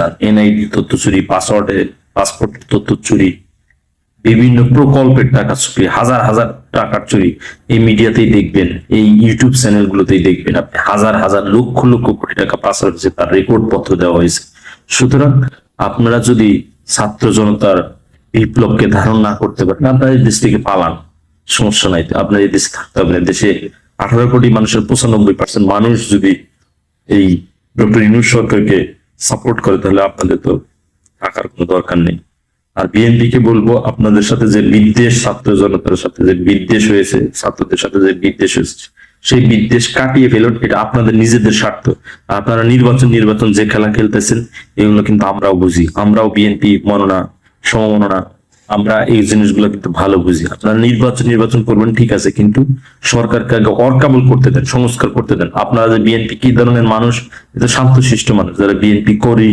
চান এনআইডি তথ্য চুরি, পাসওয়ার্ডে, পাসপোর্ট তথ্য চুরি, বিভিন্ন প্রকল্পের টাকা চুরি, হাজার হাজার টাকার চুরি। এই মিডিয়াতেই দেখবেন, এই ইউটিউব চ্যানেলগুলোতেই দেখবেন আপনি, হাজার হাজার লক্ষ লক্ষ কোটি টাকা পাচার হয়েছে, তার রেকর্ড পত্র দেওয়া হয়েছে। সুতরাং আপনারা যদি ছাত্র জনতার বিপ্লবকে ধারণ না করতে পারেন, আপনারা এই দেশ থেকে পালান, সমস্যা নাই। আপনার এই দেশে থাকতে হবে দেশে আঠারো কোটি মানুষের পঁচানব্বই পার্সেন্ট মানুষ যদি এই ডক্টর ইনুস সরকারকে সাপোর্ট করে তাহলে আপনাদের তো টাকার কোনো দরকার নেই। আর বিএনপি কে বলব, আপনাদের সাথে যে বিদ্বেষ, ছাত্র জনতার সাথে যে বিদ্বেষ হয়েছে, ছাত্রদের সাথে যে বিদ্বেষ হয়েছে, সেই বিদ্বেষ কাটিয়ে ফেলুন, এটা আপনাদের নিজেদের স্বার্থ। আপনারা নির্বাচন নির্বাচন যে খেলা খেলতেছেন, এগুলো কিন্তু আমরাও বুঝি। আমরাও বিএনপি মননা, সমমননা আমরা এই জিনিসগুলো কিন্তু ভালো বুঝি। আপনারা নির্বাচন নির্বাচন করবেন, ঠিক আছে, কিন্তু সরকারকে অরকাবল করতে দেন, সংস্কার করতে দেন। আপনারা যে বিএনপি কি ধরনের মানুষ? এটা শান্তশিষ্ট মানুষ, যারা বিএনপি করি